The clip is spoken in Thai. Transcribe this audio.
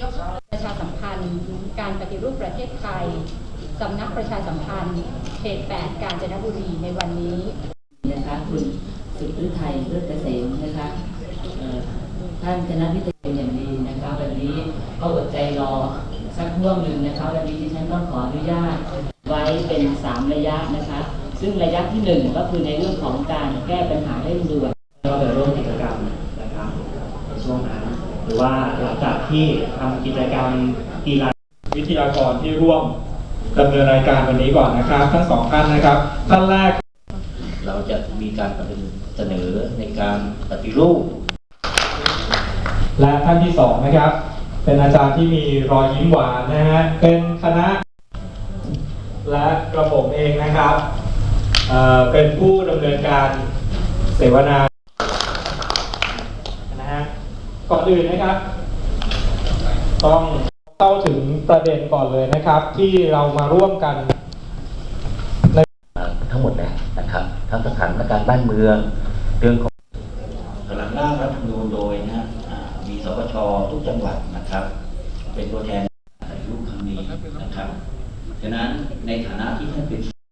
ประชาสัมพันธ์การปฏิรูปประเทศไทยสำนักประชาสัมพันธ์เขต8กาญจนบุรีในวันนี้นะคะคุณสุทธิไทยเลิศเกษมนะคะเอ่อท่านคณะวิทยาเป็นอย่างดีนะคะวันนี้ก็อดใจรอสักห่วงหนึ่งนะคะวันนี้ดิฉันต้องขออนุญาตไว้เป็นสามระยะนะคะ ซึ่งระยะที่หนึ่งก็คือในเรื่องของการแก้ปัญหาเร่งด่วนเราไปร่วมกิจกรรมนะครับในช่วงนั้นห รือว่าหลังจากที่ทำกิจกรรมกีฬาวิทยากรที่ร่วมดำเนินรายการวันนี้ก่อนนะครับ ทั้งสองท่านนะครับท่านแรก เราจะมีการเสนอในการปฏิรูป และท่านที่สองนะครับ เป็นอาจารย์ที่มีรอยยิ้มหวานนะฮะเป็นคณะ และกระผมเองนะครับเอ่อเป็นผู้ดำเนินการเสวนานะฮะ ก่อนอื่นนะครับ ต้องเข้าถึงประเด็นก่อนเลยนะครับ ที่เรามาร่วมกันทั้งหมดเลยนะครับ ทั้งสถานการณ์บ้านเมืองเรื่องของกำลังร่างรัฐธรรมนูญโดยนะฮะอ่ามีสปชทุกจังหวัดนะครับ เป็นตัวแทนปฏิรูปครั้งนี้นะครับฉะนั้นในฐานะที่ท่านเป็น